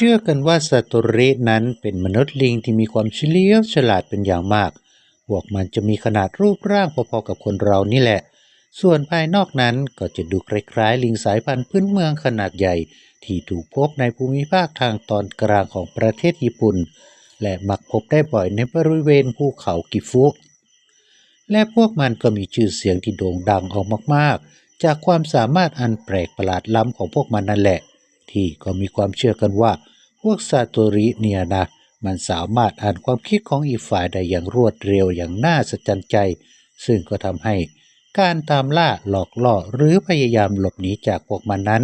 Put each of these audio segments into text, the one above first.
เชื่อกันว่าซาโตรินั้นเป็นมนุษย์ลิงที่มีความเฉลียวฉลาดเป็นอย่างมาก พวกมันจะมีขนาดรูปร่างพอๆกับคนเรานี่แหละ ส่วนภายนอกนั้นก็จะดูคล้ายๆ ลิงสายพันธุ์พื้นเมืองขนาดใหญ่ ที่ถูกพบในภูมิภาคทางตอนกลางของประเทศญี่ปุ่น และมักพบได้บ่อยในบริเวณภูเขากิฟุและพวกมันก็มีชื่อเสียงที่โด่งดังออกมากๆ จากความสามารถอันแปลกประหลาดล้ำของพวกมันนั่นแหละ ที่ก็มีความเชื่อกันว่า พวกซาโตริเนี่ยนะ มันสามารถอ่านความคิดของอีกฝ่ายได้อย่างรวดเร็วอย่างน่าสะใจใจ ซึ่งก็ทำให้การตามล่าหลอกล่อหรือพยายามหลบหนีจากพวกมันนั้น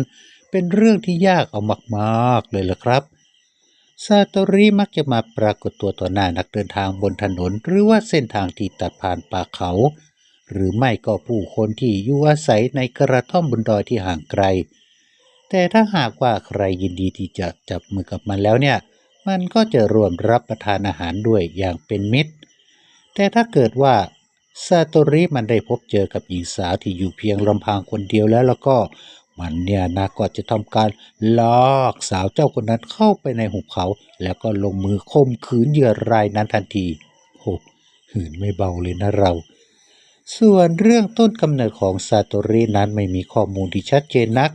เป็นเรื่องที่ยากเอามากๆเลยล่ะครับซาโตริมักจะมาปรากฏตัวต่อหน้านักเดินทางบนถนน หรือว่าเส้นทางที่ตัดผ่านป่าเขา หรือไม่ก็ผู้คนที่อยู่อาศัยในกระท่อมบนดอยที่ห่างไกล แต่ถ้าหากว่าใครยินดีที่จะจับมือกับมันแล้วเนี่ย มันก็จะร่วมรับประทานอาหารด้วยอย่างเป็นมิตร แต่ถ้าเกิดว่าซาโตริมันได้พบเจอกับหญิงสาวที่อยู่เพียงลำพังคนเดียวแล้วแล้วก็มันเนี่ยนะก็จะทำการลอกสาวเจ้าคนนั้นเข้าไปในหุบเขา แล้วก็ลงมือข่มขืนเหยื่อรายนั้นทันทีโหหืนไม่เบาเลยนะเรา ส่วนเรื่องต้นกำเนิดของซาโตรินั้นไม่มีข้อมูลที่ชัดเจนนัก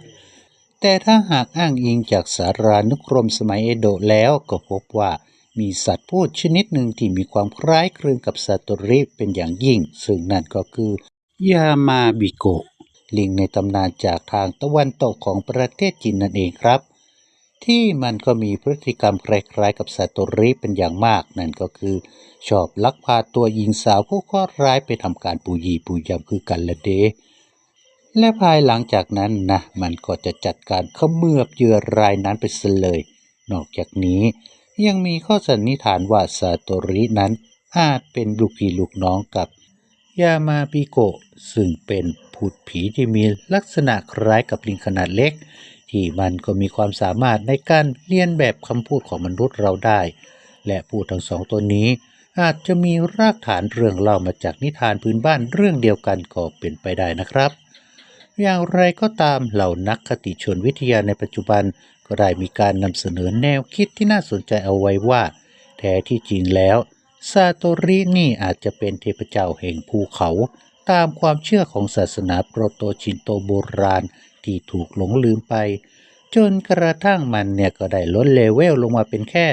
แต่ถ้าหากอ้างอิงจากสารานุกรมสมัยเอโดะแล้วก็พบว่ามีสัตว์พูดชนิดหนึ่งที่มีความคล้ายคลึงกับซาโตริเป็นอย่างยิ่ง ซึ่งนั่นก็คือยามาบิโกะลิงในตำนานจากทางตะวันตกของประเทศจีนนั่นเองครับ ที่มันก็มีพฤติกรรมคล้ายๆกับซาโตริเป็นอย่างมาก นั่นก็คือ ชอบลักพาตัวหญิงสาวผู้เคราะห์ร้ายไปทำการปูยีปูยำคือกันละเด และภายหลังจากนั้นนะมันก็จะจัดการเขมือบเหยื่อรายนั้นไปเสลย นอกจากนี้ยังมีข้อสันนิษฐานว่าซาโตรินั้นอาจเป็นลูกพี่ลูกน้องกับยามาปิโกะซึ่งเป็นผุดผีที่มีลักษณะคล้ายกับลิงขนาดเล็ก ที่มันก็มีความสามารถในการเลียนแบบคำพูดของมนุษย์เราได้ และพูดทั้งสองตัวนี้ อาจจะมีรากฐานเรื่องเล่ามาจากนิทานพื้นบ้านเรื่องเดียวกันก็เป็นไปได้นะครับ อย่างไรก็ตามเหล่านักคติชนวิทยาในปัจจุบันก็ได้มีการนำเสนอแนวคิดที่น่าสนใจเอาไว้ว่า แท้ที่จริงแล้ว ซาโตรินี่อาจจะเป็นเทพเจ้าแห่งภูเขา ตามความเชื่อของศาสนาโปรโตชินโตโบราณที่ถูกหลงลืมไป จนกระทั่งมันเนี่ยก็ได้ลดเลเวลลงมาเป็นแค่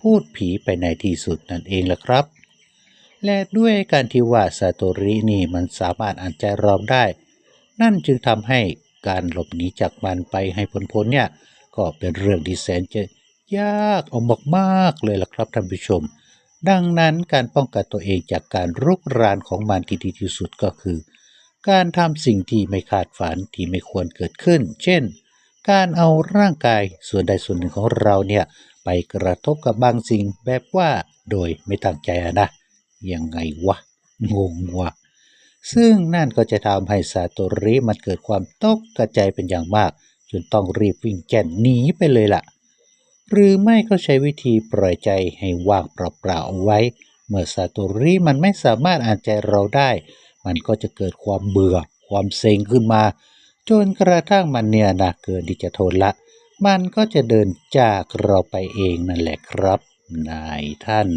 พูดผีไปในที่สุดนั่นเองล่ะครับ และด้วยการที่ว่าซาโตรินี่มันสามารถอ่านใจเราได้ นั่นจึงทำให้การหลบหนีจากมันไปให้พ้นๆเนี่ยก็เป็นเรื่องที่แสนจะยากเอามากๆเลยล่ะครับท่านผู้ชม ดังนั้นการป้องกันตัวเองจากการรุกรานของมันที่ดีที่สุดก็คือ การทำสิ่งที่ไม่คาดฝันที่ไม่ควรเกิดขึ้น เช่น การเอาร่างกายส่วนใดส่วนหนึ่งของเราเนี่ยไปกระทบกับบางสิ่งแบบว่าโดยไม่ตั้งใจอะนะยังไงวะงงวะ ซึ่งนั่นก็จะทำให้ซาโตริมันเกิดความตกกระจายเป็นอย่างมาก จนต้องรีบวิ่งแก่นหนีไปเลยล่ะ หรือไม่ก็ใช้วิธีปล่อยใจให้ว่างเปล่าๆเอาไว้ เมื่อซาโตริมันไม่สามารถอ่านใจเราได้ มันก็จะเกิดความเบื่อ ความเซ็งขึ้นมา จนกระทั่งมันเนี่ยนะเกินที่จะทนละ มันก็จะเดินจากเราไปเองนั่นแหละครับ นายท่าน